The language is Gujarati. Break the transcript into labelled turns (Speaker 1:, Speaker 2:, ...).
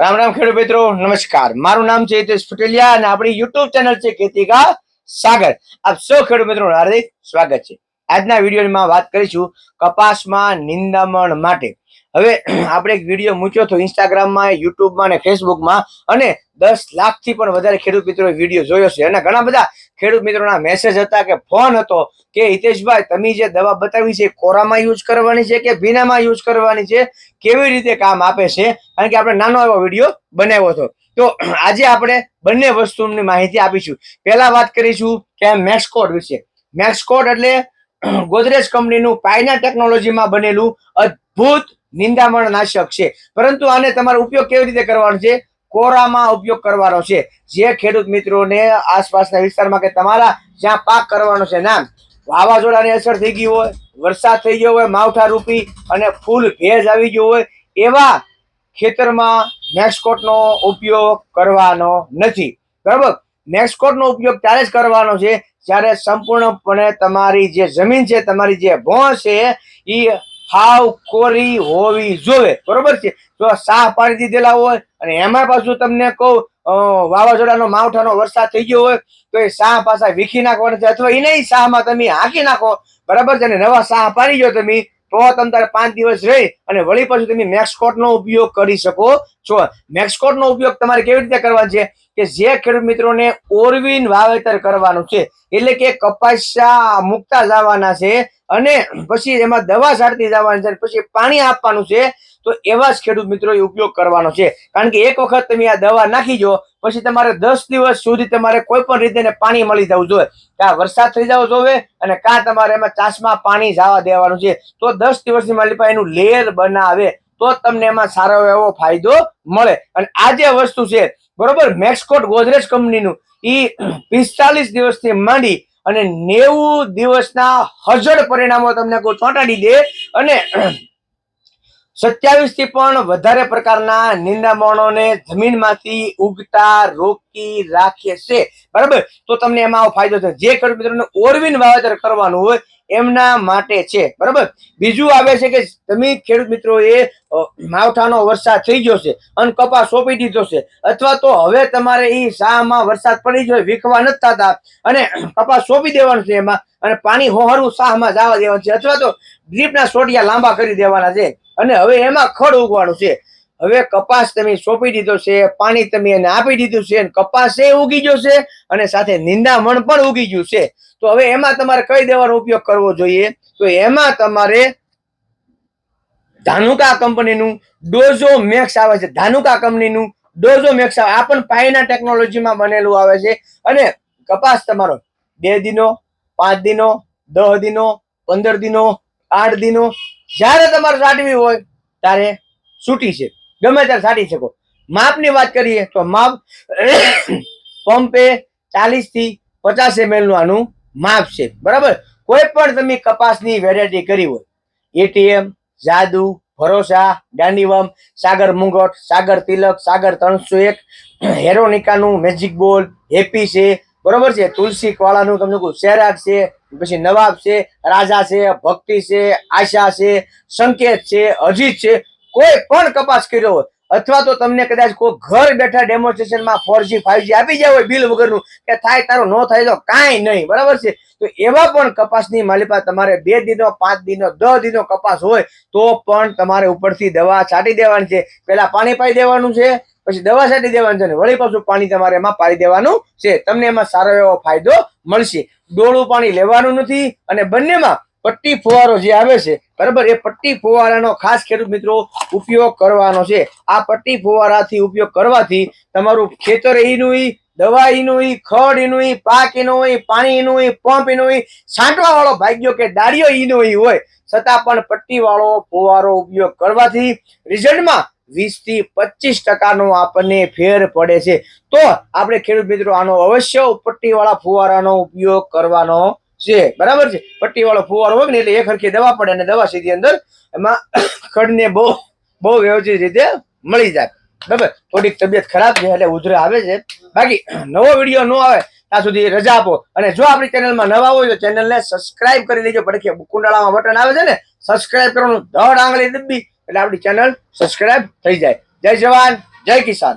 Speaker 1: રામ રામ ખેડૂત મિત્રો, નમસ્કાર. મારું નામ છે હિતેશ પટેલિયા અને આપણી યુટ્યુબ ચેનલ છે ખેતીકા સાગર. આપ સૌ ખેડૂત મિત્રો હાર્દિક સ્વાગત છે. આજના વિડીયોમાં વાત કરીશું કપાસમાં નિંદામણ માટે. હવે આપણે એક વીડિયો મૂક્યો હતો ઇન્સ્ટાગ્રામમાં યુટ્યુબમાં અને ફેસબુકમાં અને દસ લાખથી પણ વધારે ખેડૂત મિત્રોએ વીડિયો જોયો છે. અને ઘણા બધા ખેડૂત મિત્રોના મેસેજ હતા કે ફોન હતો કે, હિતેશભાઈ, તમે જે દવા બતાવી છે કોરામાં યુઝ કરવાની છે કે ભીનામાં યુઝ કરવાની છે? કેવી રીતે કામ આપે છે? કારણ કે આપણે નાનો એવો વીડિયો બનાવ્યો હતો. તો આજે આપણે બંને વસ્તુની માહિતી આપીશું. પહેલા વાત કરીશું કે મેક્સકોડ વિશે. મેક્સકોડ એટલે ગોદરેજ કંપનીનું પાયના ટેકનોલોજીમાં બનેલું અદ્ભુત નિંદામણ નાશક છે. પરંતુ આને તમારો ઉપયોગ કેવી રીતે કરવાનો છે? કોરામાં ઉપયોગ કરવાનો છે. જે ખેડૂત મિત્રોને આસપાસના વિસ્તારમાં કે તમારા જ્યાં પાક કરવાનો છે ના વાવાઝોડાની અસર થઈ ગઈ હોય, વરસાદ થઈ ગયો હોય, માવઠા રૂપી અને ફૂલ ભેજ આવી ગયો હોય, એવા ખેતરમાં મેક્સકોટનો ઉપયોગ કરવાનો નથી. બરાબર? મેક્સકોટનો ઉપયોગ ત્યારે જ કરવાનો છે જ્યારે સંપૂર્ણપણે તમારી જે જમીન છે, તમારી જે ભોં છે એ હાવ કોરી હોવી જોવે. બરોબર છે? જો સાહ પાડી દીધેલા હોય અને એમાં પાછું તમને કહું વાવાઝોડાનો, માવઠાનો વરસાદ થઈ ગયો હોય, તો એ સાહ પાછા વીખી નાખવાના છે અથવા એને સાહમાં તમે હાંકી નાખો. બરાબર છે? અને નવા સાહ પાડી ગયો તમે, તો તમે પાંચ દિવસ રહી અને વળી પાછું તમે મેક્સકોટનો ઉપયોગ કરી શકો છો. મેક્સકોટનો ઉપયોગ તમારે કેવી રીતે કરવાનો છે? કે જે ખેડૂત મિત્રોને ઓરવીન વાવેતર કરવાનું છે. એટલે કે કપાસા મુકતા જવાના છે અને પછી એમાં દવા છાંટતી જવાની છે પછી પાણી આપવાનું છે, તો એવા જ ખેડૂત મિત્રોએ ઉપયોગ કરવાનો છે. કારણ કે એક વખત તમે આ દવા નાખી જો પછી તમારે દસ દિવસ સુધી તમારે કોઈ પણ રીતે પાણી મળી જવું જોઈએ. કાં વરસાદ થઈ જવો જોવે અને કાં તમારે એમાં ચાસમાં પાણી જવા દેવાનું છે. તો દસ દિવસની પાસે એનું લેયર બનાવે, તો તમને એમાં સારો એવો ફાયદો મળે. અને આ જે વસ્તુ છે બરોબર? મેક્સકોટ ગોદરેજ કંપનીનું. એ પિસ્તાલીસ દિવસથી માંડી અને નેવું દિવસના હજળ પરિણામો તમને કોઈ ચોંટાડી દે અને સત્યાવીસથી પણ વધારે પ્રકારના નિંદામણોને જમીનમાંથી ઉગતા રોકી રાખે છે. બરાબર? તો તમને એમાં ફાયદો છે જે ખેડૂત મિત્રોને ઓરવીન વાવેતર કરવાનું હોય, એમના માટે છે. બરાબર? બીજું આવે છે કે તમે ખેડૂત મિત્રોએ માવઠાનો વરસાદ થઈ ગયો છે અને કપાસ સોંપી દીધો છે, અથવા તો હવે તમારે એ શાહમાં વરસાદ પડી ગયો વીખવા નથી થતા અને કપાસ સોંપી દેવાનું છે એમાં અને પાણી હોહરવું શાહમાં જવા દેવાનું છે, અથવા તો ડ્રીપના સોટિયા લાંબા કરી દેવાના છે. અને હવે એમાં ખડ ઉગવાનું છે. હવે કપાસ તમે સોંપી દીધો છે, પાણી તમે એને આપી દીધું છે કપાસ એ ઉગી ગયો છે, અને સાથે નિંદામણ પણ ઉગી ગયું છે. તો હવે એમાં તમારે કઈ દેવાનો ઉપયોગ કરવો જોઈએ? તો એમાં તમારે ધાનુકા કંપનીનું ડોઝો મેક્સ આવે છે. ધાનુકા કંપનીનું ડોઝો મેક્સ આવે. આ પણ પાયના ટેકનોલોજીમાં બનેલું આવે છે. અને કપાસ તમારો બે દિનો, પાંચ દિનો દસ દિનો, પંદર દિનો આઠ દિનો જ્યારે તમારે સાટવી હોય ત્યારે છૂટી છે. ગમે ત્યારે સાટી શકો. માપની વાત કરીએ તો માપ પંપે ચાલીસથી પચાસ એમએલનું આનું માપ છે. બરાબર? કોઈ પણ તમે કપાસની વેરાયટી કરી હોય. એટીએમ જાદુ, ભરોસા દાંડીવમ સાગર મુંગટ, સાગર તિલક, સાગર ત્રણસો એક, હેરોનિકાનું મેજિક બોલ હેપી છે. બરોબર છે? તુલસી કવાળાનું તમને કહું શેરાગ છે પછી નવાબ છે, રાજા છે, ભક્તિ છે, આશા છે, સંકેત છે, અજીત છે, કોઈ પણ કપાસ કર્યો હોય. અથવા તો તમને કદાચ કોઈ ઘર બેઠા ડેમોન્સ્ટ્રેશનમાં ફોરજી ફાઈવજી આપી જાય હોય બિલ વગરનું, કે થાય તારો, ન થાય તો કાંઈ નહીં, બરાબર છે? તો એવા પણ કપાસની માલિપા તમારે બે દિનો, પાંચ દિનો, દસ દિનો કપાસ હોય, તો પણ તમારે ઉપરથી દવા છાંટી દેવાની છે. પહેલાં પાણી પાઈ દેવાનું છે પછી દવા છાંટી દેવાની છે અને વળી પાછું પાણી તમારે એમાં પાડી દેવાનું છે. તમને એમાં સારો એવો ફાયદો મળશે. ડોળું પાણી લેવાનું નથી અને બંનેમાં પટ્ટી ફુવારો જે આવે છે, બરાબર, એ પટ્ટી ફુવારાનો ખાસ ખેડૂત મિત્રો ઉપયોગ કરવાનો છે. આ પટ્ટી ફુવારાથી ઉપયોગ કરવાથી તમારું ખેતર એનું દવા એનું ખડ એનું પાક એનું પાણી એનું પંપ એનું છાંટવા વાળો ભાગ્યો કે દાડિયો એનો હોય, છતાં પણ પટ્ટી વાળો ફુવારો ઉપયોગ કરવાથી રિઝલ્ટમાં વીસથી પચીસ ટકાનો આપણને ફેર પડે છે. તો આપણે ખેડૂત મિત્રો આનો અવશ્ય પટ્ટીવાળા ફુવારાનો ઉપયોગ કરવાનો છે. બરાબર છે? પટ્ટીવાળો ફુવારો હોય ને એટલે એક હરખી દવા પડે અને દવા સીધી અંદર એમાં ખડને બહુ બહુ વ્યવસ્થિત રીતે મળી જાય. બરાબર? થોડીક તબિયત ખરાબ છે એટલે ઉધરે આવે છે. બાકી નવો વીડિયો ન આવે ત્યાં સુધી રજા આપો. અને જો આપણી ચેનલમાં નવા હોય તો ચેનલને સબસ્ક્રાઇબ કરી લેજો. પડખે કુંડાળામાં બટન આવે છે ને, સબસ્ક્રાઇબ કરવાનું ધડ આંગળી દબી એટલે આપણી ચેનલ સબસ્ક્રાઇબ થઈ જાય. જય જવાન જય કિસાન.